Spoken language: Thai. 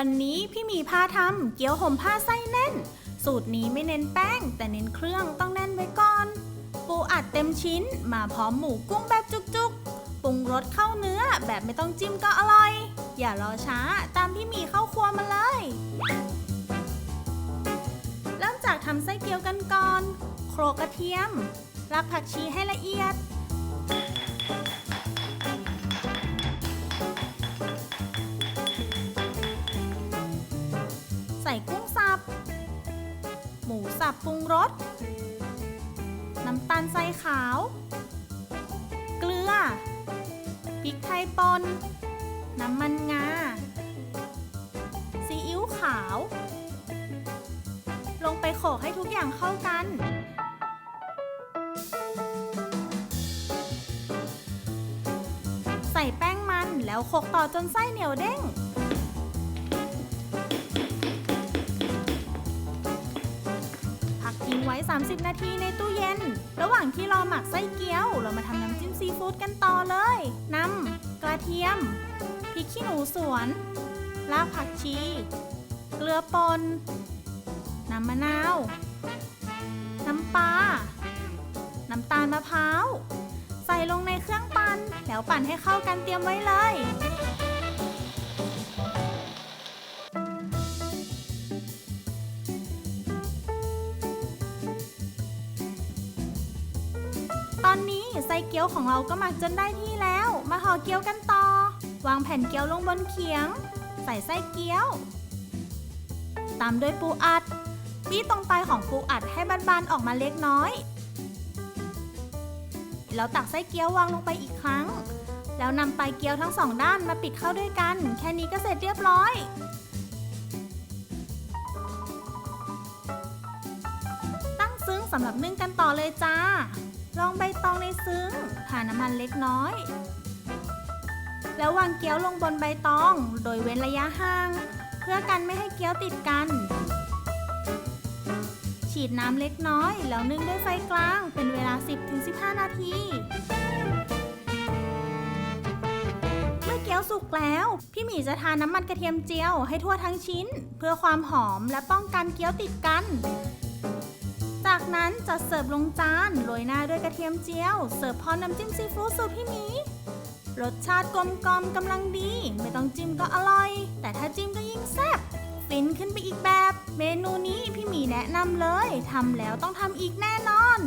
วันนี้พี่หมีพาทำเกี๊ยวห่มผ้าไส้แน่น สูตรนี้ไม่เน้นแป้ง แต่เน้นเครื่องต้องแน่นไว้ก่อน ปูอัดเต็มชิ้นมาพร้อมหมูกุ้งแบบจุกๆ ปรุงรสเข้าเนื้อแบบไม่ต้องจิ้มก็อร่อย อย่ารอช้าตามพี่หมีเข้าครัวมาเลย เริ่มจากทำไส้เกี๊ยวกันก่อน โครกกระเทียม รักผักชีให้ละเอียด ใส่กุ้งสับ หมูสับปรุงรส น้ำตาลทรายขาว เกลือ พริกไทยป่น น้ำมันงา ซีอิ๊วขาว ลงไปโขลกให้ทุกอย่างเข้ากันใส่แป้งมันแล้วโขกต่อจนไส้เหนียวเด้ง งไว้ 30 นาทีในตู้เย็น ระหว่างที่รอหมักไส้เกี๊ยว เรามาทำน้ำจิ้มซีฟู้ดกันต่อเลยนำกระเทียมพริกขี้หนูสวน รากผักชี เกลือป่นน้ำมะนาว น้ำปลา น้ำตาลมะพร้าว ใส่ลงในเครื่องปั่น แล้วปั่นให้เข้ากันเตรียมไว้เลย ตอนนี้ไส้เกี๊ยวของเราก็หมักจนได้ที่แล้ว มาห่อเกี๊ยวกันต่อ วางแผ่นเกี๊ยวลงบนเขียง ใส่ไส้เกี๊ยว ตามด้วยปูอัดบี้ตรงปลายของปูอัดให้บานๆออกมาเล็กน้อย แล้วตักไส้เกี๊ยววางลงไปอีกครั้ง แล้วนำปลายเกี๊ยวทั้งสองด้านมาปิดเข้าด้วยกัน แค่นี้ก็เสร็จเรียบร้อยตั้งซึ้งสำหรับนึ่งกันต่อเลยจ้า ลองใบตองในซึ้งทาน้ำมันเล็กน้อย แล้ววางเกี๊ยวลงบนใบตอง โดยเว้นระยะห่าง เพื่อกันไม่ให้เกี๊ยวติดกัน ฉีดน้ำเล็กน้อย แล้วนึ่งด้วยไฟกลาง เป็นเวลา 10-15 นาที เมื่อเกี๊ยวสุกแล้ว พี่หมีจะทาน้ำมันกระเทียมเจียวให้ทั่วทั้งชิ้น เพื่อความหอมและป้องกันเกี๊ยวติดกัน นั้นจะเสิร์ฟลงจานโรยหน้าด้วยกระเทียมเจียว เสิร์ฟพร้อมน้ำจิ้มซีฟู้ดสูตรพี่หมีรสชาติกลมกลอมกำลังดี ไม่ต้องจิ้มก็อร่อย แต่ถ้าจิ้มก็ยิ่งแซ่บฟินขึ้นไปอีกแบบ เมนูนี้พี่หมีแนะนำเลยทำแล้วต้องทำอีกแน่นอน